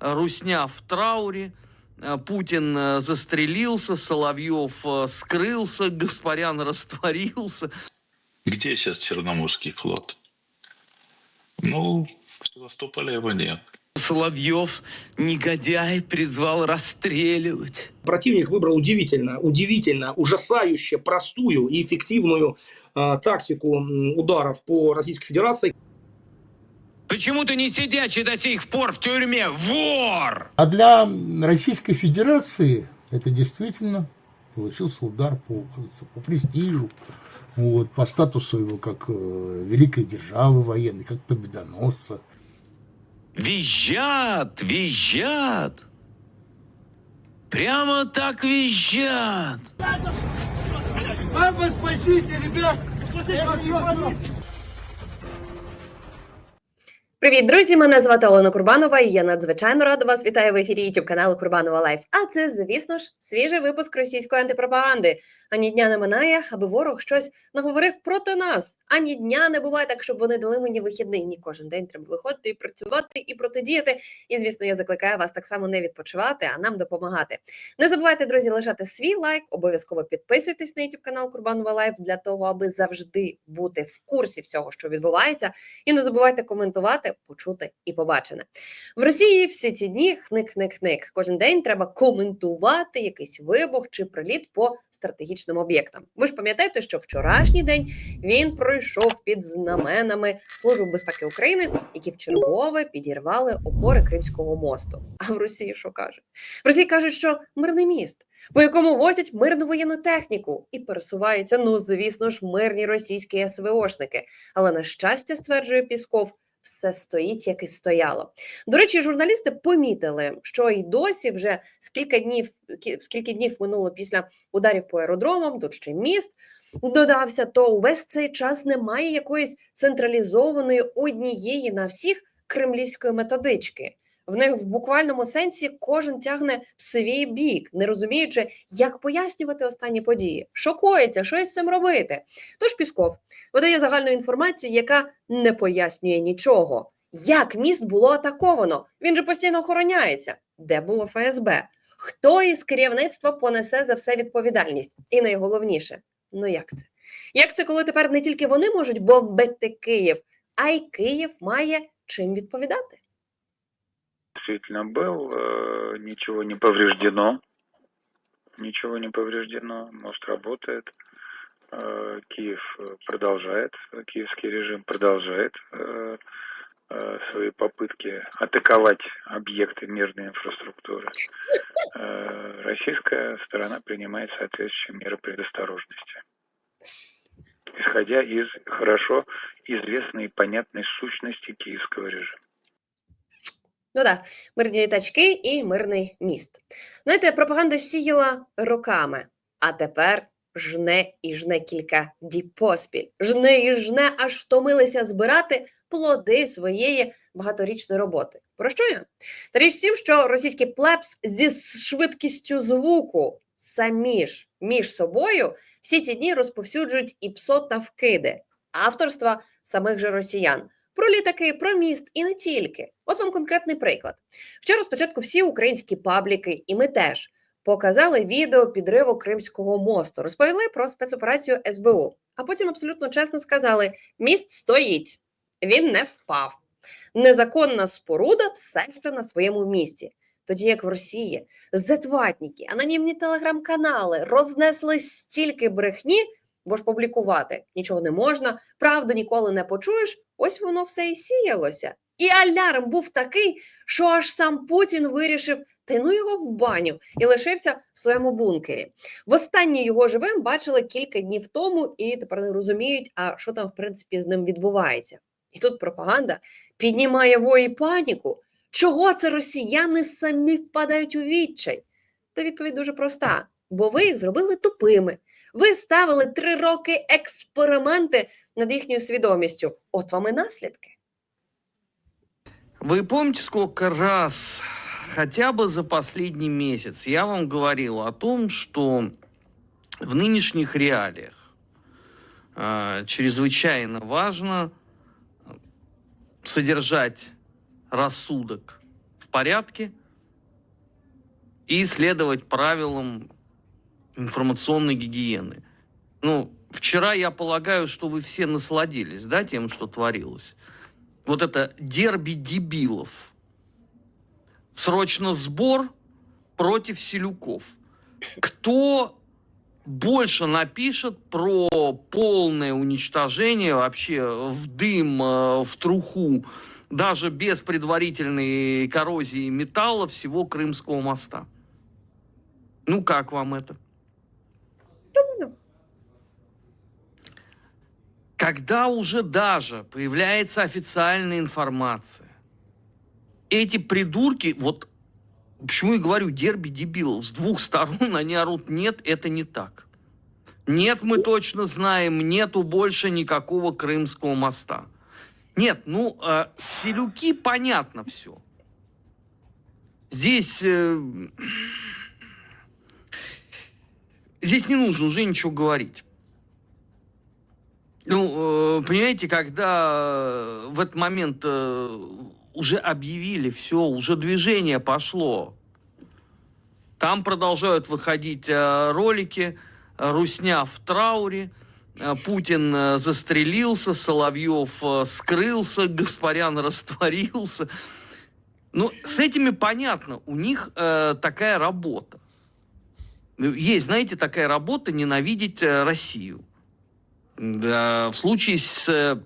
Русня в трауре, э, Путин э, застрелился, Соловьев э, скрылся, Гаспарян растворился. Где сейчас Черноморский флот? Ну, в Севастополе его нет. Соловьев, негодяй, призвал расстреливать. Противник выбрал удивительно, удивительно, ужасающе простую и эффективную э, тактику ударов по Российской Федерации. Почему ты не сидячий до сих пор в тюрьме? Вор! А для Российской Федерации это действительно получился удар по, по престижу, вот, по статусу его как э, великой державы военной, как победоносца. Визжат, визжат. Прямо так визжат. Привіт, друзі! Мене звати Олена Курбанова, і я надзвичайно рада вас вітаю в ефірі youtube каналу Курбанова Лайф. А це, звісно ж, свіжий випуск російської антипропаганди. Ані дня не минає, аби ворог щось наговорив проти нас. Ані дня не буває так, щоб вони дали мені вихідний. Ні, кожен день треба виходити і працювати і протидіяти. І звісно, я закликаю вас так само не відпочивати, а нам допомагати. Не забувайте, друзі, лишати свій лайк. Обов'язково підписуйтесь на youtube канал Курбанова Лайф для того, аби завжди бути в курсі всього, що відбувається. І не забувайте коментувати, почути і побачене. В Росії всі ці дні хник-хник-хник. Кожен день треба коментувати якийсь вибух чи приліт по стратегічним об'єктам. Ви ж пам'ятаєте, що вчорашній день він пройшов під знаменами Служби безпеки України, які вчергове підірвали опори Кримського мосту. А в Росії що кажуть? В Росії кажуть, що мирний міст, по якому возять мирну воєнну техніку і пересуваються, ну звісно ж, мирні російські СВОшники. Але на щастя, стверджує Пісков, все стоїть, як і стояло. До речі, журналісти помітили, що й досі вже скільки днів, кі- скільки днів минуло після ударів по аеродромам, тут ще міст додався, то увесь цей час немає якоїсь централізованої однієї на всіх кремлівської методички. В них в буквальному сенсі кожен тягне в свій бік, не розуміючи, як пояснювати останні події. Шокується, що із цим робити. Тож Пісков видає загальну інформацію, яка не пояснює нічого. Як міст було атаковано? Він же постійно охороняється. Де було ФСБ? Хто із керівництва понесе за все відповідальність? І найголовніше, ну як це? Як це, коли тепер не тільки вони можуть бомбити Київ, а й Київ має чим відповідати? Действительно был, э, ничего не повреждено, ничего не повреждено, мост работает, э, Киев э, продолжает, киевский режим продолжает свои попытки атаковать объекты мирной инфраструктуры. Российская сторона принимает соответствующие меры предосторожности, исходя из хорошо известной и понятной сущности киевского режима. Ну так, мирні літачки і мирний міст. Знаєте, пропаганда сіяла роками, а тепер жне і жне кілька діб поспіль. Жне і жне, аж втомилися збирати плоди своєї багаторічної роботи. Про що я? Та річ в тім, що російський плебс зі швидкістю звуку самі ж між собою всі ці дні розповсюджують і псо та вкиди авторства самих же росіян про літаки, про міст і не тільки. От вам конкретний приклад. Вчора спочатку всі українські пабліки, і ми теж показали відео підриву Кримського мосту, розповіли про спецоперацію СБУ, а потім абсолютно чесно сказали: міст стоїть, він не впав. Незаконна споруда все ще на своєму місці. Тоді як в Росії зетватніки, анонімні телеграм-канали рознесли стільки брехні, бо ж публікувати нічого не можна, правду ніколи не почуєш. Ось воно все і сіялося. І алярм був такий, що аж сам Путін вирішив та ну його в баню і лишився в своєму бункері. Востаннє його живим бачили кілька днів тому, і тепер не розуміють, а що там в принципі з ним відбувається. І тут пропаганда піднімає вої паніку. Чого це росіяни самі впадають у відчай? Та відповідь дуже проста: бо ви їх зробили тупими. Ви ставили три роки експерименти над їхньою свідомістю. От вам і наслідки. Вы помните, сколько раз, хотя бы за последний месяц, я вам говорил о том, что в нынешних реалиях э, чрезвычайно важно содержать рассудок в порядке и следовать правилам информационной гигиены. Ну, вчера я полагаю, что вы все насладились, да, тем, что творилось. Вот это дерби дебилов. Срочно сбор против Селюков. Кто больше напишет про полное уничтожение вообще в дым, э, в труху, даже без предварительной коррозии металла всего Крымского моста? Ну, как вам это? Когда уже даже появляется официальная информация, эти придурки, вот почему я говорю дерби дебилов, с двух сторон они орут, нет, это не так. Нет, мы точно знаем, нету больше никакого Крымского моста. Нет, ну, э, селюки, понятно все. Здесь... э, здесь не нужно уже ничего говорить. Ну, э, понимаете, когда в этот момент э, уже объявили все, уже движение пошло, там продолжают выходить э, ролики, Русня в трауре, Путин застрелился, Соловьев скрылся, Гаспарян растворился. Ну, с этими понятно, у них такая работа. Есть, знаете, такая работа ненавидеть Россию. Да, в случае с э,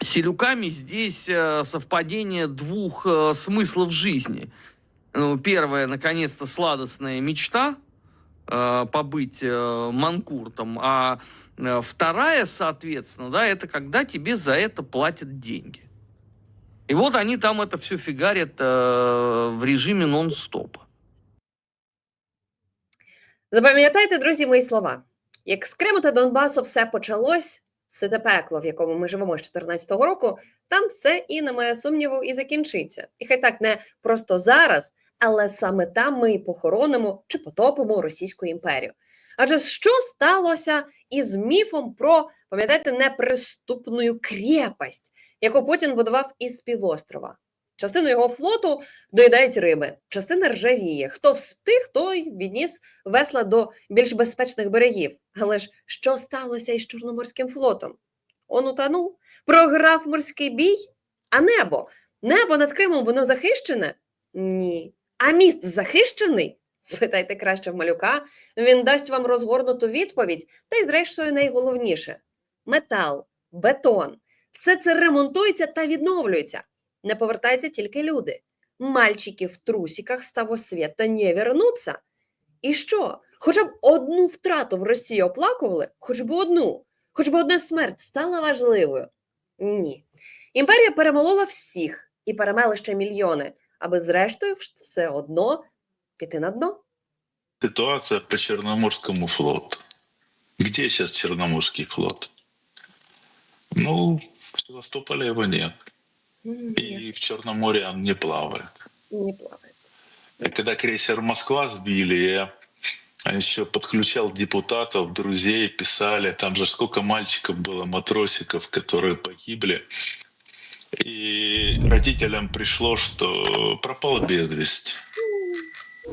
Селюками здесь э, совпадение двух э, смыслов жизни. Ну, первое, наконец-то, сладостная мечта побыть манкуртом, а вторая, соответственно, да, это когда тебе за это платят деньги. И вот они там это все фигарят в режиме нон-стопа. Запам'ятайте, друзі, мої слова. Як з Криму та Донбасу все почалось, все те пекло, в якому ми живемо з 2014 року, там все і, немає сумніву, і закінчиться. І хай так не просто зараз, але саме там ми і похоронимо чи потопимо Російську імперію. Адже що сталося із міфом про, пам'ятаєте, неприступну крепость, яку Путін будував із півострова? Частину його флоту доїдають риби, частина ржавіє. Хто встиг, той відніс весла до більш безпечних берегів. Але ж що сталося із Чорноморським флотом? Он утонув, програв морський бій, а небо? Небо над Кримом воно захищене? Ні. А міст захищений? Спитайте краще в малюка, він дасть вам розгорнуту відповідь, та й, зрештою, найголовніше: метал, бетон. Все це ремонтується та відновлюється. Не повертаються тільки люди. Мальчики в трусиках з того світа не вернуться. І що? Хоча б одну втрату в Росії оплакували, хоч би одну, хоч би одна смерть стала важливою. Ні. Імперія перемолола всіх і перемели ще мільйони, аби зрештою все одно піти на дно. Ситуация по Черноморскому флоту. Где сейчас Черноморский флот? Ну, в Севастополе его нет. И в Черном море он не плавает. не плаває. И когда крейсер Москва сбили, я еще подключал депутатов, друзей, писали, там же сколько мальчиков было, матросиков, которые погибли. И родителям пришло, что пропал без вести.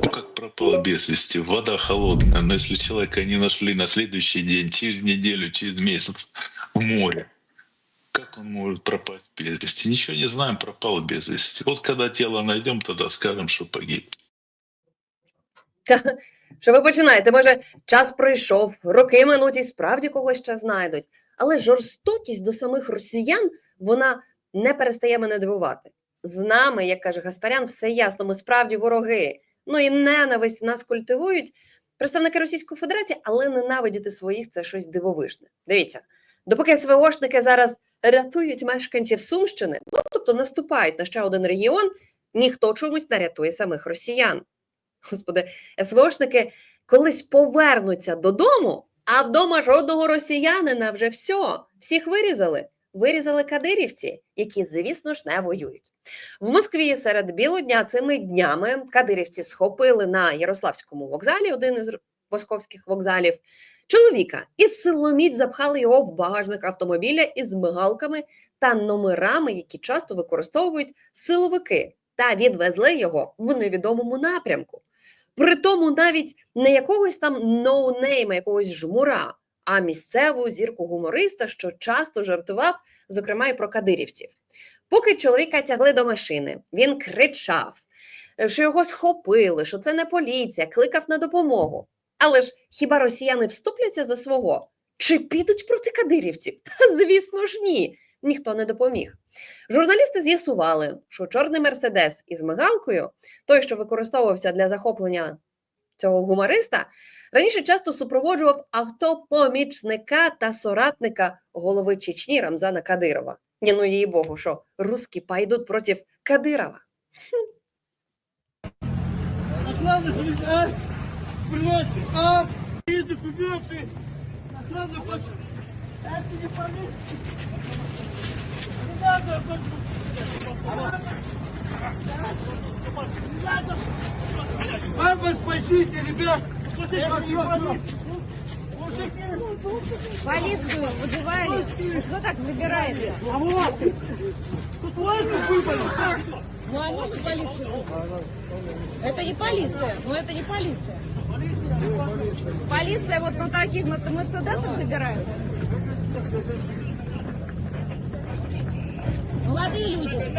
Ну как пропал без вести? Вода холодная, но если человека не нашли на следующий день, через неделю, через месяц в море, как он может пропасть без вести? Ничего не знаем, пропал без вести. Вот когда тело найдем, тогда скажем, что погиб. Що ви починаєте? Може, час пройшов, роки минуть і справді когось ще знайдуть. Але жорстокість до самих росіян вона не перестає мене дивувати. З нами, як каже Гаспарян, все ясно, ми справді вороги. Ну і ненависть нас культивують представники Російської Федерації, але ненавидіти своїх це щось дивовижне. Дивіться, допоки СВОшники зараз рятують мешканців Сумщини, ну тобто наступають на ще один регіон, ніхто чомусь не рятує самих росіян. Господи, СВОшники колись повернуться додому, а вдома жодного росіянина вже все, всіх вирізали. Вирізали кадирівці, які, звісно ж, не воюють. В Москві серед білого дня цими днями кадирівці схопили на Ярославському вокзалі, один із московських вокзалів, чоловіка і силоміць запхали його в багажник автомобіля із мигалками та номерами, які часто використовують силовики та відвезли його в невідомому напрямку. Притому навіть не якогось там ноунейма, якогось жмура, а місцеву зірку гумориста, що часто жартував, зокрема і про кадирівців. Поки чоловіка тягли до машини, він кричав, що його схопили, що це не поліція, кликав на допомогу. Але ж хіба росіяни вступляться за свого? Чи підуть проти кадирівців? Та звісно ж ні. Ніхто не допоміг. Журналісти з'ясували, що чорний мерседес із мигалкою, той, що використовувався для захоплення цього гумориста, раніше часто супроводжував авто помічника та соратника голови Чечні Рамзана Кадирова. Ні, ну їй Богу, що русські пойдуть проти Кадирова. понимаете? А, и документы, охрана хочет. Это не полиция. Не надо, не надо. Мама, спасите, ребят. Полицию вызывали. Кто так выбирается? А вот! Тут лайков выбрали. Ну а ну, можно полицию? Это не полиция. Ну это не полиция. Полиция вот на таких на мерседесах забирает. Молодые люди,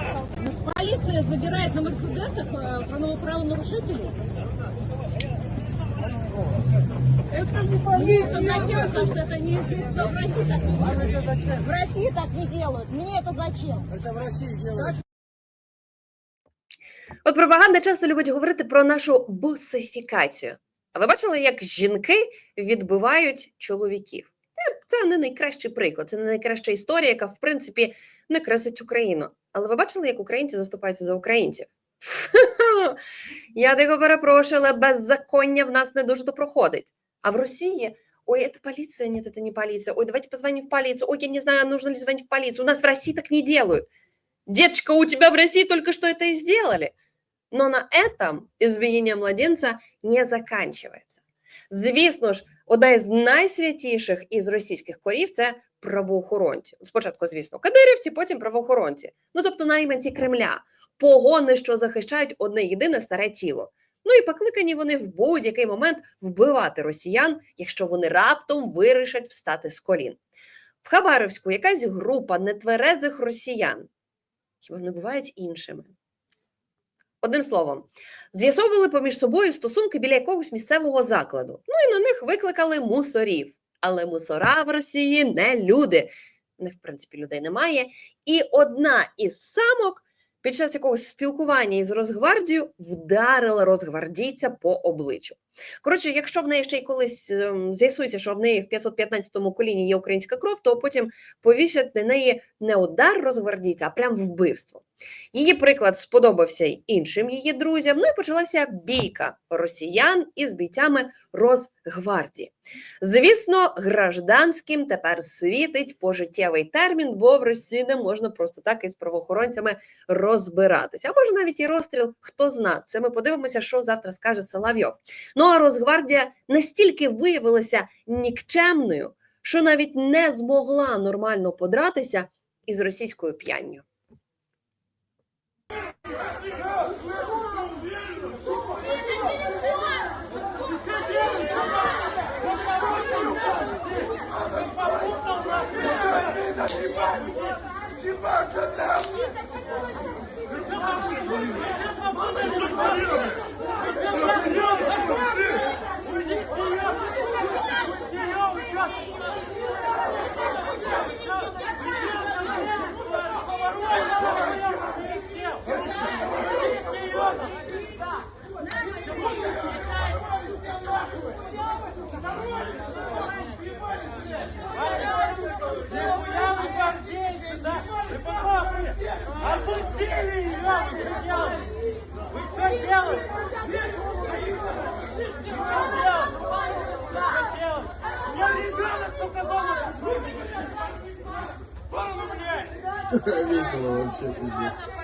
полиция забирает на мерседесах э, правонарушителей. Это не Ну, полиция! это зачем? Потому что это не здесь в России так не делают. В России так не делают. Мне это зачем? Это в России делают. От пропаганда часто любить говорити про нашу бусифікацію. А ви бачили, як жінки відбивають чоловіків? Е, Це не найкращий приклад, це не найкраща історія, яка, в принципі, не красить Україну. Але ви бачили, як українці заступаються за українців? Я дико перепрошую, але беззаконня в нас не дуже то проходить. А в Росії ой, это полиция, нет, это не полиция. Ой, давайте позвоним в полицию. Ой, я не знаю, нужно ли звонить в полицию. У нас в России так не делают. Деточка, у тебя в России только что это и сделали. Но на этом извинение младенца не заканчивается. Звісно ж, одна із найсвятіших із російських корів це правоохоронці. Спочатку, звісно, кадирівці, потім правоохоронці. Ну тобто найманці Кремля, погони, що захищають одне єдине старе тіло. Ну і покликані вони в будь-який момент вбивати росіян, якщо вони раптом вирішать встати з колін. В Хабаровську якась група нетверезих росіян. Хіба не бувають іншими? Одним словом, з'ясовували поміж собою стосунки біля якогось місцевого закладу. Ну і на них викликали мусорів. Але мусора в Росії не люди. В них, в принципі, людей немає. І одна із самок під час якогось спілкування із Росгвардією вдарила розгвардійця по обличчю. Коротше, якщо в неї ще й колись ем, з'ясується, що в неї в 515-му коліні є українська кров, то потім повішать на неї не удар розгвардійця, а прям вбивство. Її приклад сподобався й іншим її друзям. Ну і почалася бійка росіян із бійцями Росгвардії. Звісно, гражданським тепер світить пожиттєвий термін, бо в Росії не можна просто так із правоохоронцями розбиратися. А може навіть і розстріл, хто зна. Це ми подивимося, що завтра скаже Соловйов. Ну а Росгвардія настільки виявилася нікчемною, що навіть не змогла нормально подратися із російською п'янню. Отпустили блядь!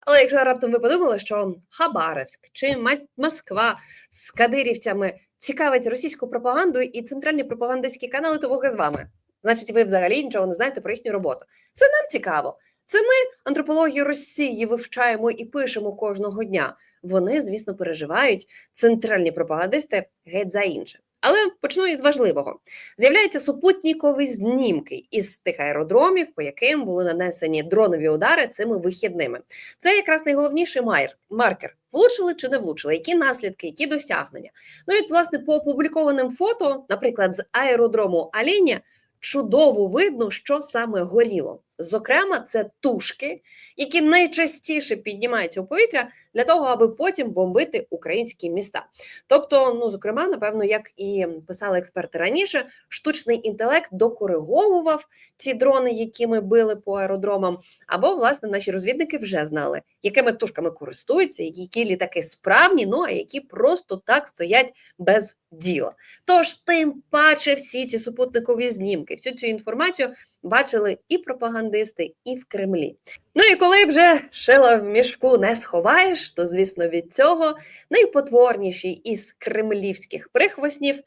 Але якщо раптом ви подумали, що Хабаровськ чи Москва з кадирівцями цікавить російську пропаганду і центральні пропагандистські канали, то Бог з вами. Значить, ви взагалі нічого не знаєте про їхню роботу. Це нам цікаво. Це ми антропологію Росії вивчаємо і пишемо кожного дня. Вони, звісно, переживають центральні пропагандисти геть за інше. Але почну із важливого: з'являються супутникові знімки із тих аеродромів, по яким були нанесені дронові удари цими вихідними. Це якраз найголовніший маркер. Влучили чи не влучили, які наслідки, які досягнення. Ну і власне, по опублікованим фото, наприклад, з аеродрому Аліня, чудово видно, що саме горіло. Зокрема, це тушки, які найчастіше піднімаються у повітря для того, аби потім бомбити українські міста. Тобто, ну зокрема, напевно, як і писали експерти раніше, штучний інтелект докориговував ці дрони, якими били по аеродромам, або власне наші розвідники вже знали, якими тушками користуються, які літаки справні, ну а які просто так стоять без діла. Тож, тим паче, всі ці супутникові знімки, всю цю інформацію бачили і пропагандисти, і в Кремлі. Ну і коли вже шила в мішку не сховаєш, то звісно від цього найпотворніші із кремлівських прихвостнів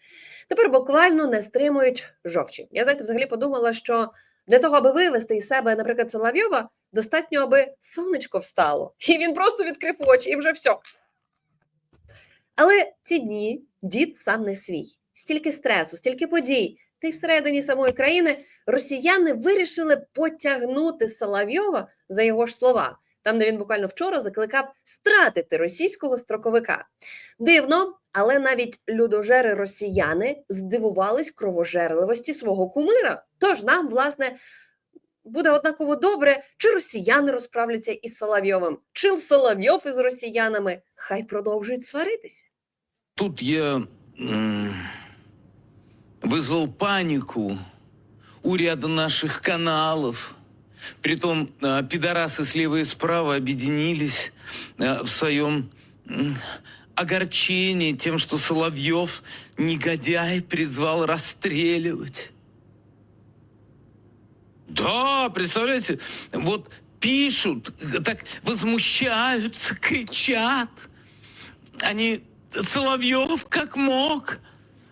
тепер буквально не стримують жовчі. Я знаєте, взагалі подумала, що для того, аби вивести із себе, наприклад, Соловйова, достатньо, аби сонечко встало, і він просто відкрив очі, і вже все. Але ці дні дід сам не свій. Стільки стресу, стільки подій, та й всередині самої країни росіяни вирішили потягнути Соловйова за його ж слова, там, де він буквально вчора закликав стратити російського строковика. Дивно, але навіть людожери росіяни здивувались кровожерливості свого кумира. Тож нам, власне, буде однаково добре, чи росіяни розправляться із Соловйовим, чи Соловйов із росіянами. Хай продовжують сваритися. Тут я м, вызвал панику у ряда наших каналов. Притом а, пидорасы слева и справа объединились а, в своем огорчении тем, что Соловьев, негодяй, призвал расстреливать. Да, представляете, вот пишут, так возмущаются, кричат. Они, Соловьев как мог,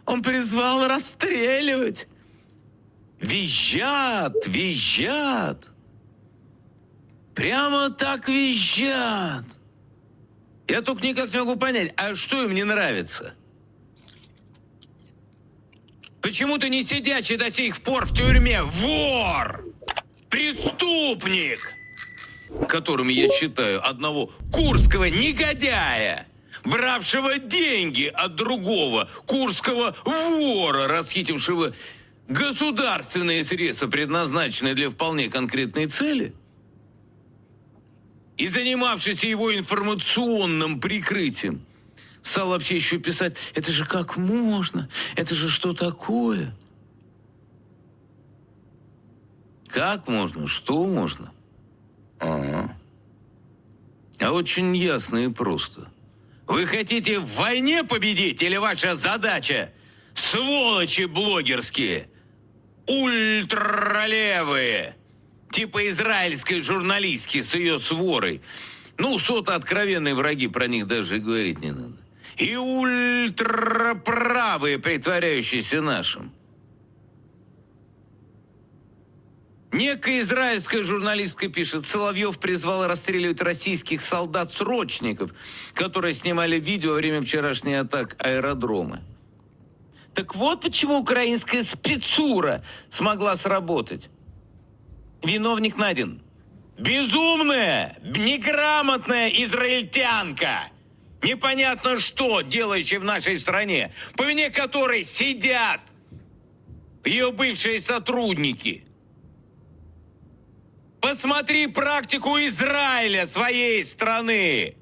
он призвал расстреливать. Визжат, визжат. Прямо так визжат. Я только никак не могу понять, а что им не нравится? Почему ты не сидячий до сих пор в тюрьме? Вор! Преступник! Которым я считаю одного курского негодяя, бравшего деньги от другого курского вора, расхитившего государственные средства, предназначенные для вполне конкретной цели, и занимавшийся его информационным прикрытием, стал вообще еще писать, это же как можно, это же что такое? Как можно, что можно? Ага. А очень ясно и просто. Вы хотите в войне победить или ваша задача, сволочи блогерские, ультралевые, типа израильской журналистки с ее сворой, ну, сота откровенные враги, про них даже говорить не надо. И ультраправые, притворяющиеся нашим. Некая израильская журналистка пишет, Соловьев призвал расстреливать российских солдат-срочников, которые снимали видео во время вчерашней атак аэродрома. Так вот почему украинская спецура смогла сработать. Виновник найден. Безумная, неграмотная израильтянка. Непонятно что, делающая в нашей стране, по вине которой сидят ее бывшие сотрудники. Посмотри практику Израиля, своей страны.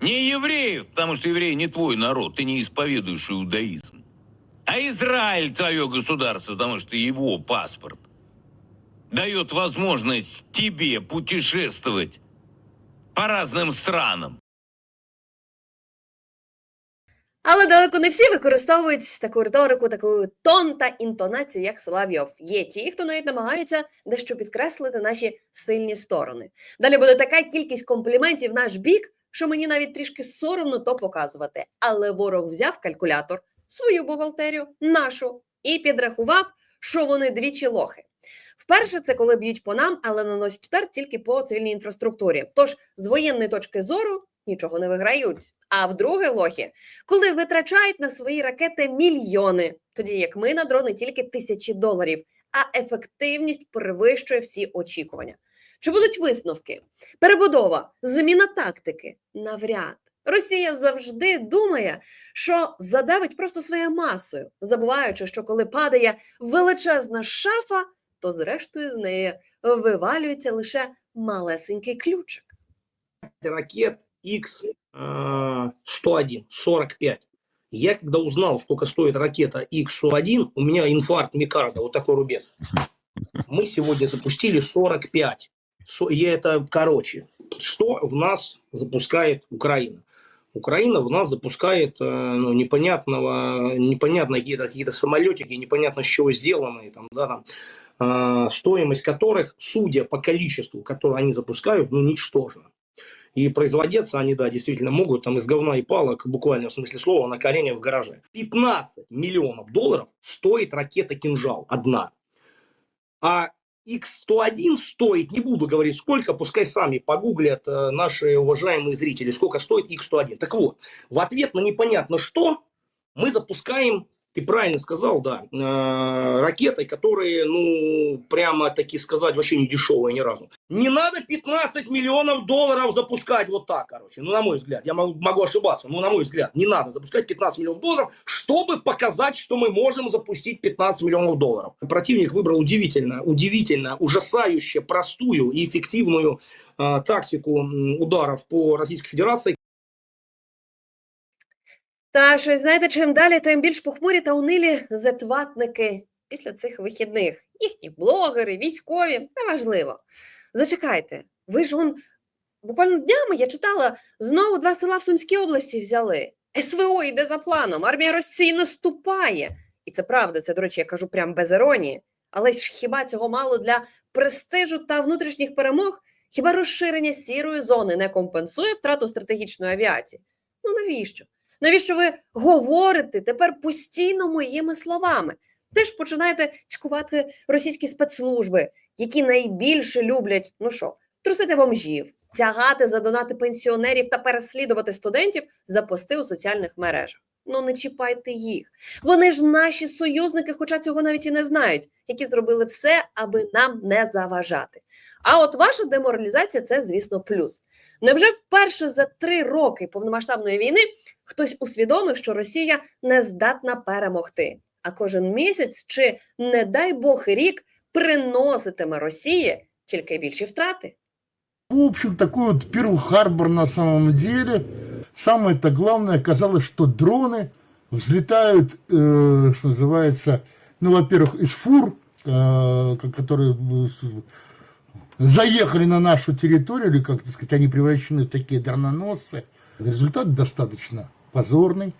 Не евреев, потому что евреи не твой народ, ты не исповедуешь иудаизм. А Израиль твое государство, потому что его паспорт дает возможность тебе путешествовать по разным странам. Але далеко не всі використовують таку риторику, таку тон та інтонацію, як Соловйов. Є ті, хто навіть намагаються дещо підкреслити наші сильні сторони. Далі буде така кількість компліментів в наш бік, що мені навіть трішки соромно то показувати. Але ворог взяв калькулятор, свою бухгалтерію, нашу, і підрахував, що вони двічі лохи. Вперше це коли б'ють по нам, але наносять удар тільки по цивільній інфраструктурі. Тож з воєнної точки зору нічого не виграють. А вдруге лохи, коли витрачають на свої ракети мільйони, тоді як ми на дрони тільки тисячі доларів, а ефективність перевищує всі очікування. Чи будуть висновки? Перебудова, заміна тактики навряд. Росія завжди думає, що задавить просто своєю масою, забуваючи, що коли падає величезна шафа, то зрештою з неї вивалюється лише малесенький ключик. ракет X-101, 45. Я когда узнал, сколько стоит ракета X-101, у меня инфаркт микарда, вот такой рубец. Мы сегодня запустили 45. Со- Я это, короче, что в нас запускает Украина? Украина в нас запускает э, ну, непонятного, непонятно какие-то какие самолетики, непонятно с чего сделанные, там, да, там, э, стоимость которых, судя по количеству, которое они запускают, ну, ничтожна. И производиться они, да, действительно могут там из говна и палок, буквально в смысле слова, на коленях в гараже. 15 миллионов долларов стоит ракета «Кинжал» одна. А X101 стоит, не буду говорить сколько, пускай сами погуглят э, наши уважаемые зрители, сколько стоит X101. Так вот, в ответ на непонятно что, мы запускаем, ты правильно сказал, да, э, ракетой, которые, ну, прямо таки сказать, вообще не дешевые ни разу. Не надо 15 миллионов долларов запускать вот так, короче. Ну, на мой взгляд, я могу, могу ошибаться, но на мой взгляд, не надо запускать 15 миллионов долларов, чтобы показать, что мы можем запустить 15 миллионов долларов. Противник выбрал удивительно, удивительно, ужасающе простую и эффективную э, тактику ударов по Российской Федерации, Та щось знаєте, чим далі, тим більш похмурі та унилі зетватники після цих вихідних. Їхні блогери, військові, неважливо. Зачекайте, ви ж он буквально днями я читала, знову два села в Сумській області взяли. СВО йде за планом, армія Росії наступає. І це правда, це, до речі, я кажу прям без іронії. Але ж хіба цього мало для престижу та внутрішніх перемог? Хіба розширення сірої зони не компенсує втрату стратегічної авіації? Ну навіщо? Навіщо ви говорите тепер постійно моїми словами? Теж починаєте цькувати російські спецслужби, які найбільше люблять, ну що, трусити бомжів, тягати за донати пенсіонерів та переслідувати студентів за пости у соціальних мережах. Ну не чіпайте їх. Вони ж наші союзники, хоча цього навіть і не знають, які зробили все, аби нам не заважати. А от ваша деморалізація це, звісно, плюс. Невже вперше за три роки повномасштабної війни хтось усвідомив, що Росія не здатна перемогти. А кожен місяць чи, не дай Бог, рік приноситиме Росії тільки більші втрати. В общем, такой вот Перл-Харбор на самом деле. Самое-то главное оказалось, что дроны взлетают, э, что называется, ну, во-первых, из фур, э, ко- которые заехали на нашу территорию, или, как так сказать, они превращены в такие дрононосцы. Результат достаточно позорный.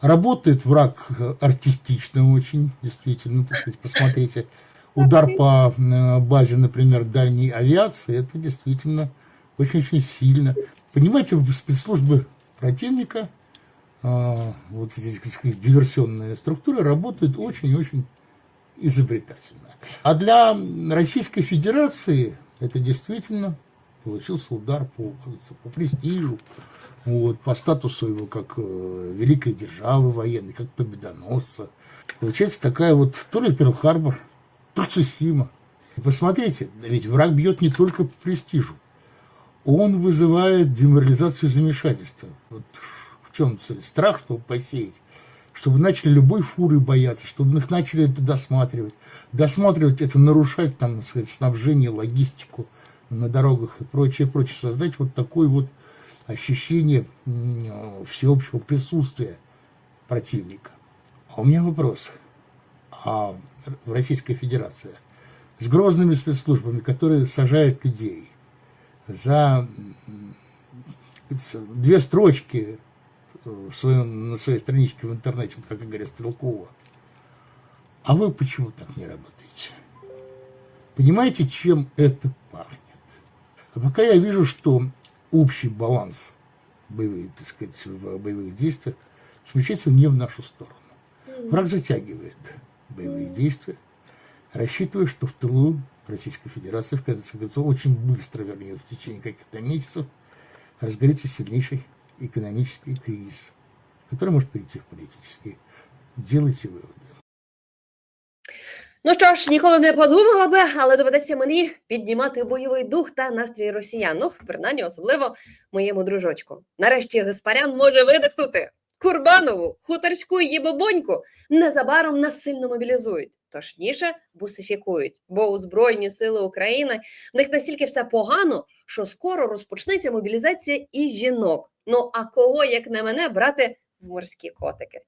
Работает враг э, артистично очень, действительно, так сказать, посмотрите. Удар по э, базе, например, дальней авиации, это действительно очень-очень сильно. Понимаете, спецслужбы противника, э, вот эти сказать, диверсионные структуры работают очень-очень изобретательно. А для Российской Федерации это действительно получился удар по, по престижу, вот, по статусу его как э, великой державы военной, как победоносца. Получается такая вот то ли Перл-Харбор, то Цусима. Посмотрите, ведь враг бьет не только по престижу. Он вызывает деморализацию и замешательство. Вот в чем цель? Страх, чтобы посеять. Чтобы начали любой фуры бояться, чтобы их начали это досматривать. Досматривать это нарушать там, сказать, снабжение, логистику на дорогах и прочее, прочее. Создать вот такое вот ощущение всеобщего присутствия противника. А у меня вопрос. А в Российской Федерации с грозными спецслужбами, которые сажают людей за две строчки в своем, на своей страничке в интернете, вот как говорят, Стрелкова. А вы почему так не работаете? Понимаете, чем это пахнет? А пока я вижу, что общий баланс боевых, так сказать, в боевых действиях смещается не в нашу сторону. Враг затягивает боевые действия. Рассчитываю, что в тылу Российской Федерации, в конце концов, очень быстро, вернее, в течение каких-то месяцев, разгорится сильнейший экономический кризис, который может перейти в политический. Делайте выводы. Ну що ж, ніколи не подумала би, але доведеться мені піднімати бойовий дух та настрій росіян. Ну, принаймні, особливо моєму дружочку. Нарешті Гаспарян може видихнути. Курбанову, хуторську їбобоньку незабаром нас сильно мобілізують, точніше бусифікують, бо у Збройні Сили України в них настільки все погано, що скоро розпочнеться мобілізація і жінок. Ну а кого, як не мене, брати в морські котики?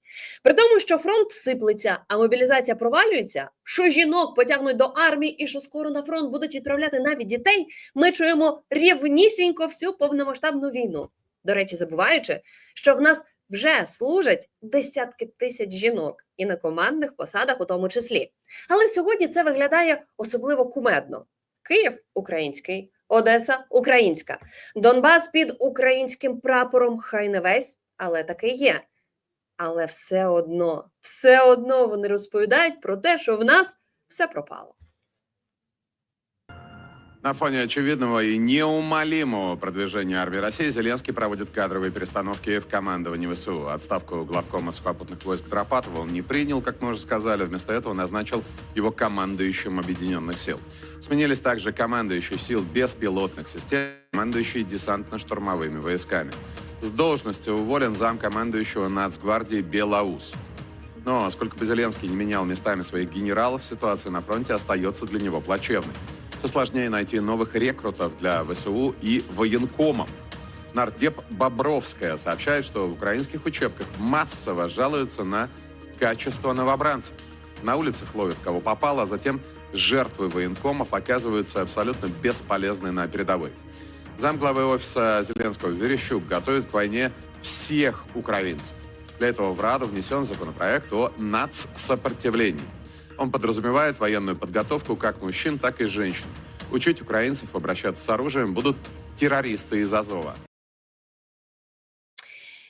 При тому, що фронт сиплеться, а мобілізація провалюється, що жінок потягнуть до армії і що скоро на фронт будуть відправляти навіть дітей, ми чуємо рівнісінько всю повномасштабну війну. До речі, забуваючи, що в нас вже служать десятки тисяч жінок і на командних посадах у тому числі. Але сьогодні це виглядає особливо кумедно. Київ український, Одеса українська, Донбас під українським прапором, хай не весь, але таки є. Але все одно, все одно вони розповідають про те, що в нас все пропало. На фоне очевидного и неумолимого продвижения армии России Зеленский проводит кадровые перестановки в командовании ВСУ. Отставку главкома сухопутных войск Тропатова он не принял, как мы уже сказали. Вместо этого назначил его командующим объединенных сил. Сменились также командующие сил беспилотных систем, командующие десантно-штурмовыми войсками. С должности уволен зам командующего нацгвардии Белаус. Но сколько бы Зеленский не менял местами своих генералов, ситуация на фронте остается для него плачевной. Все сложнее найти новых рекрутов для ВСУ и военкомов. Нардеп Бобровская сообщает, что в украинских учебках массово жалуются на качество новобранцев. На улицах ловят кого попало, а затем жертвы военкомов оказываются абсолютно бесполезны на передовой. Замглавы офиса Зеленского Верещук готовит к войне всех украинцев. Для этого в Раду внесен законопроект о нацсопротивлении. Он подразумевает военную подготовку как мужчин, так и женщин. Учить украинцев обращаться с оружием будут террористы из Азова.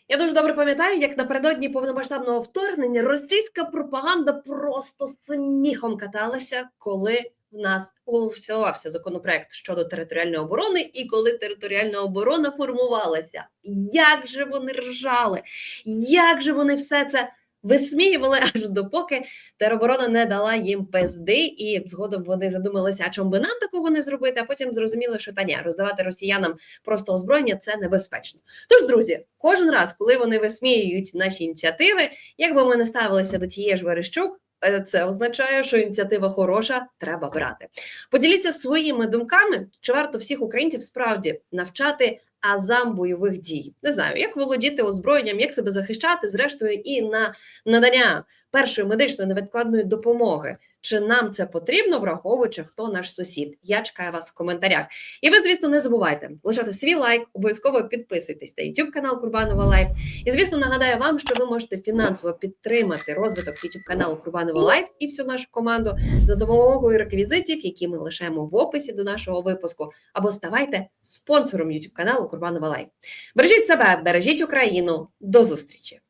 Я дуже добре пам'ятаю, як напередодні повномасштабного вторгнення російська пропаганда просто з сміхом каталася, коли в нас голосувався законопроект щодо територіальної оборони, і коли територіальна оборона формувалася. Як же вони ржали, як же вони все це висміювали, аж допоки тероборона не дала їм пизди, і згодом вони задумалися, а чому би нам такого не зробити, а потім зрозуміли, що та ні, роздавати росіянам просто озброєння це небезпечно. Тож, друзі, кожен раз, коли вони висміюють наші ініціативи, як би ми не ставилися до тієї ж Верещук, е, це означає, що ініціатива хороша, треба брати. Поділіться своїми думками, чи варто всіх українців справді навчати азам бойових дій. Не знаю, як володіти озброєнням, як себе захищати, зрештою, і на надання першої медичної невідкладної допомоги. Чи нам це потрібно, враховуючи, хто наш сусід? Я чекаю вас в коментарях. І ви, звісно, не забувайте лишати свій лайк, обов'язково підписуйтесь на YouTube канал Курбанова Лайф. І звісно, нагадаю вам, що ви можете фінансово підтримати розвиток YouTube каналу Курбанова Лайф і всю нашу команду за допомогою реквізитів, які ми лишаємо в описі до нашого випуску, або ставайте спонсором YouTube каналу Курбанова Лайф. Бережіть себе, бережіть Україну. До зустрічі!